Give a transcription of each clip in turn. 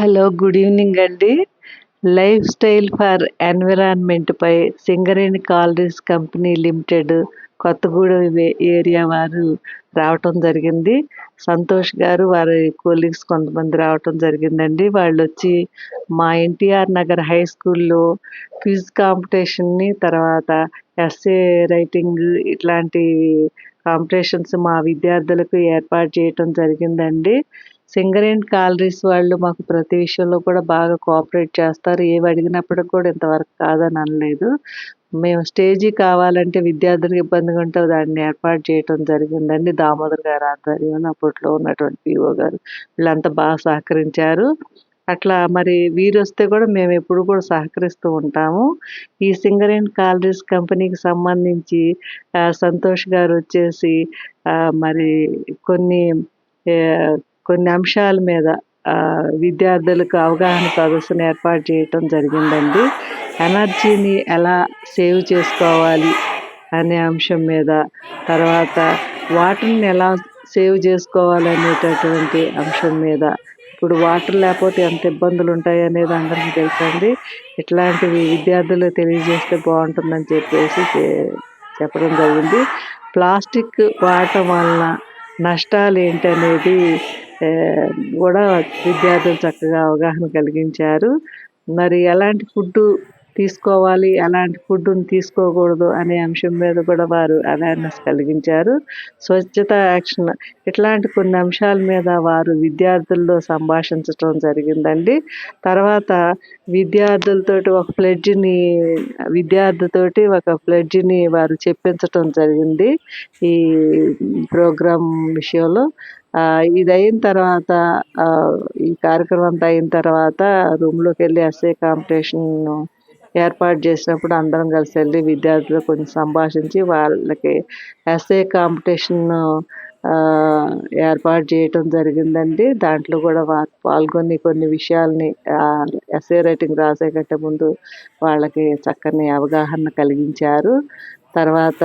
Hello good evening అండి. Lifestyle for ఎన్విరాన్మెంట్పై Singareni collieries company limited Kothagudem area వారు రావటం జరిగింది. సంతోష్ గారు వారి కోలీగ్స్ కొంతమంది రావటం జరిగిందండి. వాళ్ళు వచ్చి మా ఎన్టీఆర్ నగర్ హై స్కూల్లో క్విజ్ కాంపిటీషన్ని తర్వాత ఎస్ఏ రైటింగ్ ఇట్లాంటి కాంపిటీషన్స్ మా విద్యార్థులకు ఏర్పాటు చేయటం జరిగిందండి. సింగరేణి కాలరీస్ వాళ్ళు మాకు ప్రతి విషయంలో కూడా బాగా కోఆపరేట్ చేస్తారు. ఏవి అడిగినప్పుడు కూడా ఇంతవరకు కాదని అనలేదు. మేము స్టేజీ కావాలంటే విద్యార్థులకు ఇబ్బందిగా ఉంటే దాన్ని ఏర్పాటు చేయటం జరిగిందండి. దామోదర్ గారు ఆధ్వర్యంలో అప్పట్లో ఉన్నటువంటి పిఓ గారు వీళ్ళంతా బాగా సహకరించారు. అట్లా మరి వీరు వస్తే కూడా మేము ఎప్పుడు కూడా సహకరిస్తూ ఉంటాము. ఈ సింగరేణి కాలరీస్ కంపెనీకి సంబంధించి సంతోష్ గారు వచ్చేసి మరి కొన్ని కొన్ని అంశాల మీద విద్యార్థులకు అవగాహన సదస్సును ఏర్పాటు చేయటం జరిగిందండి. ఎనర్జీని ఎలా సేవ్ చేసుకోవాలి అనే అంశం మీద తర్వాత వాటర్ని ఎలా సేవ్ చేసుకోవాలనేటటువంటి అంశం మీద. ఇప్పుడు వాటర్ లేకపోతే ఎంత ఇబ్బందులు ఉంటాయి అనేది అందరికీ తెలుసండి ఇట్లాంటివి విద్యార్థులకు తెలియజేస్తే బాగుంటుందని చెప్పేసి చెప్పడం జరిగింది. ప్లాస్టిక్ వాడటం వలన నష్టాలు ఏంటనేది కూడా విద్యార్థులు చక్కగా అవగాహన కలిగించారు. మరి ఎలాంటి ఫుడ్ తీసుకోవాలి ఎలాంటి ఫుడ్ను తీసుకోకూడదు అనే అంశం మీద కూడా వారు అవేర్నెస్ కలిగించారు. స్వచ్ఛత యాక్షన్ ఇట్లాంటి కొన్ని అంశాల మీద వారు విద్యార్థుల్లో సంభాషించడం జరిగిందండి. తర్వాత విద్యార్థులతోటి ఒక ప్లెడ్జ్ని విద్యార్థితోటి ఒక ప్లెడ్జిని వారు చెప్పించటం జరిగింది ఈ ప్రోగ్రాం విషయంలో. ఇది అయిన తర్వాత ఈ కార్యక్రమం అంతా అయిన తర్వాత రూమ్లోకి వెళ్ళి ఎస్ఏ కాంపిటీషన్ ఏర్పాటు చేసినప్పుడు అందరం కలిసి వెళ్ళి విద్యార్థులు కొంచెం సంభాషించి వాళ్ళకి ఎస్ఏ కాంపిటీషన్ ఏర్పాటు చేయటం జరిగిందండి. దాంట్లో కూడా వారు పాల్గొని కొన్ని విషయాల్ని ఎస్ఏ రైటింగ్ రాసే కంటే ముందు వాళ్ళకి చక్కని అవగాహన కలిగించారు. తర్వాత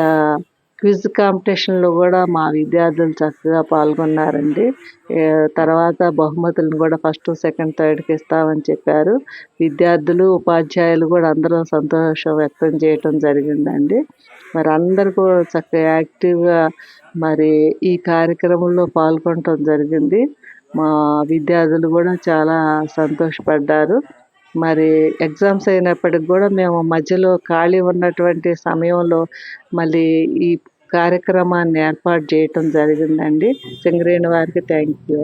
క్విజ్ కాంపిటీషన్లో కూడా మా విద్యార్థులు చక్కగా పాల్గొన్నారండి. తర్వాత బహుమతులను కూడా ఫస్ట్ సెకండ్ థర్డ్కి ఇస్తామని చెప్పారు. విద్యార్థులు ఉపాధ్యాయులు కూడా అందరూ సంతోషం వ్యక్తం చేయటం జరిగిందండి. మరి అందరూ కూడా చక్కగా యాక్టివ్గా మరి ఈ కార్యక్రమంలో పాల్గొనటం జరిగింది. మా విద్యార్థులు కూడా చాలా సంతోషపడ్డారు. మరి ఎగ్జామ్స్ అయినప్పటికి కూడా మేము మధ్యలో ఖాళీ ఉన్నటువంటి సమయంలో మళ్ళీ ఈ కార్యక్రమాన్ని ఏర్పాటు చేయటం జరిగిందండి. సింగరేణి వారికి థ్యాంక్ యూ